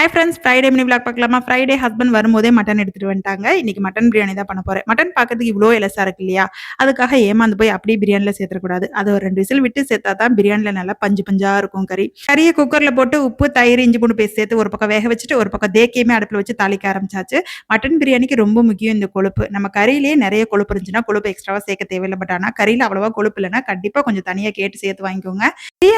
Hi friends Friday mini vlog பார்க்கலாமா? Friday husband வரும்போதே mutton எடுத்துட்டு வந்துட்டாங்க. இன்னைக்கு மட்டன் பிரியாணி தான் பண்ண போறேன். மட்டன் பார்க்கறதுக்கு இவ்வளோ எலசா இருக்கு இல்லையா? அதுக்காக ஏமாந்து போய் அப்படியே பிரியாணியில் சேர்த்துக்கூடாது அது ஒரு ரெண்டு விசில் விட்டு சேர்த்தா தான் பிரியாணியில் நல்லா பஞ்சு பஞ்சா இருக்கும் கறி. கறியை குக்கரில் போட்டு உப்பு தயிர் இஞ்சி பூண்டு பேசி சேர்த்து ஒரு பக்கம் வேக வச்சுட்டு ஒரு பக்கம் தேக்கியமே அடுப்பில் வச்சு தாளிக்க ஆரம்பிச்சாச்சு. மட்டன் பிரியாணிக்கு ரொம்ப முக்கியம் இந்த கொழுப்பு. நம்ம கறியிலே நிறைய கொழுப்பு இருந்துச்சுன்னா கொழுப்பு எக்ஸ்ட்ராவாக சேர்க்க தேவையில்லை. பட் ஆனால் கறியில் அவ்வளோவா கொழுப்பு இல்லைன்னா கண்டிப்பாக கொஞ்சம் தனியாக கேட்டு சேர்த்து வாங்கிக்கோங்க.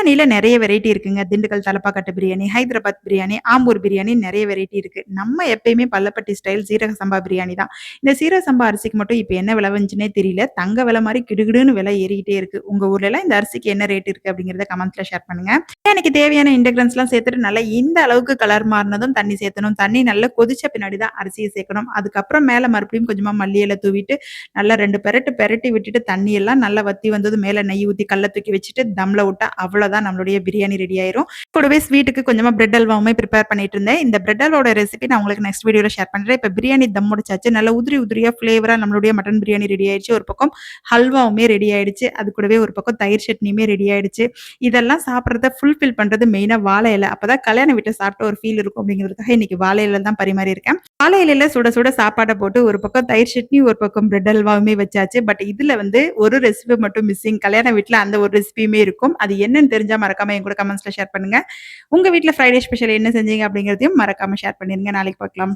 பிரியாணியில் நிறைய வெரைட்டி இருக்குங்க. திண்டுக்கல் தலப்பாக்கட்டு பிரியாணி ஹைதராபாத் பிரியாணி ஆம்பூர் பிரியாணி நிறைய வெரைட்டி இருக்கு. நம்ம எப்பயுமே பல்லப்பட்டி ஸ்டைல் சீரக சம்பா பிரியாணி தான். இந்த சீரக சம்பா அரிசிக்கு மட்டும் இப்போ என்ன விலை வந்துச்சுன்னே தெரியல. தங்க விலை மாதிரி கிடுகிடுன்னு விலை ஏறிக்கிட்டே இருக்கு. உங்க ஊர்ல எல்லாம் இந்த அரிசிக்கு என்ன ரேட் இருக்கு அப்படிங்கறத கமெண்ட்ல ஷேர் பண்ணுங்க. பிரியாணிக்கு தேவையான இன்டெகிரன்ஸ்லாம் சேர்த்துட்டு நல்லா இந்த அளவுக்கு கலர் மாறினதும் தண்ணி சேர்த்தணும். தண்ணி நல்லா கொதிச்ச பின்னாடி தான் அரிசியை சேர்க்கணும். அதுக்கப்புறம் மேலே மறுபடியும் கொஞ்சமா மல்லியில தூவிட்டு நல்லா ரெண்டு பெரட்டு பெரட்டி விட்டுட்டு தண்ணி எல்லாம் நல்லா வத்தி வந்தது மேலே நெய் ஊற்றி கல்ல தூக்கி வச்சுட்டு தம்ல விட்டா தான் நம்மளுடைய பிரியாணி ரெடி ஆயிரும். கூடவே ஸ்வீட்டுக்கு கொஞ்சமா பிரெட் அல்வாவுமே ப்ரிப்பேர் பண்ணிட்டு இருந்தேன். இந்த பிரெட் அல்வாவோட ரெசிபி நான் உங்களுக்கு நெக்ஸ்ட் வீடியோவில் ஷேர் பண்ணுறேன் இப்போ பிரியாணி தம் முடிச்சாச்சு. நல்ல உதிரி உதிரியாக ஃப்ளேவராக நம்மளுடைய மட்டன் பிரியாணி ரெடி ஆயிடுச்சு. ஒரு பக்கம் ஹல்வாவுமே ரெடி ஆயிடுச்சு. அது கூடவே ஒரு பக்கம் தயிர் சட்னியுமே ரெடி ஆயிடுச்சு. இதெல்லாம் சாப்பிட்றத ஃபுல்ஃபில் பண்ணுறது மெயினாக வாழை இலை. அப்போ தான் கல்யாண வீட்டை சாப்பிட்ட ஒரு ஃபீல் இருக்கும் அப்படிங்கிறதுக்காக இன்னைக்கு வாழை இலை தான் பரிமாறி இருக்கேன் காலையில சுட சுட சாப்பாடை போட்டு ஒரு பக்கம் தயிர் சட்னி ஒரு பக்கம் பிரெட் அல்வாவுமே வச்சாச்சு. பட் இதுல வந்து ஒரு ரெசிபி மட்டும் மிஸ்ஸிங் கல்யாண வீட்டுல அந்த ஒரு ரெசிபியுமே இருக்கும். அது என்னன்னு தெரிஞ்சா மறக்காம என் கூட கமெண்ட்ஸ்ல ஷேர் பண்ணுங்க. உங்க வீட்டுல ஃப்ரைடே ஸ்பெஷல் என்ன செஞ்சீங்க அப்படிங்கிறதையும் மறக்காம ஷேர் பண்ணிருங்க. நாளைக்கு பார்க்கலாம்.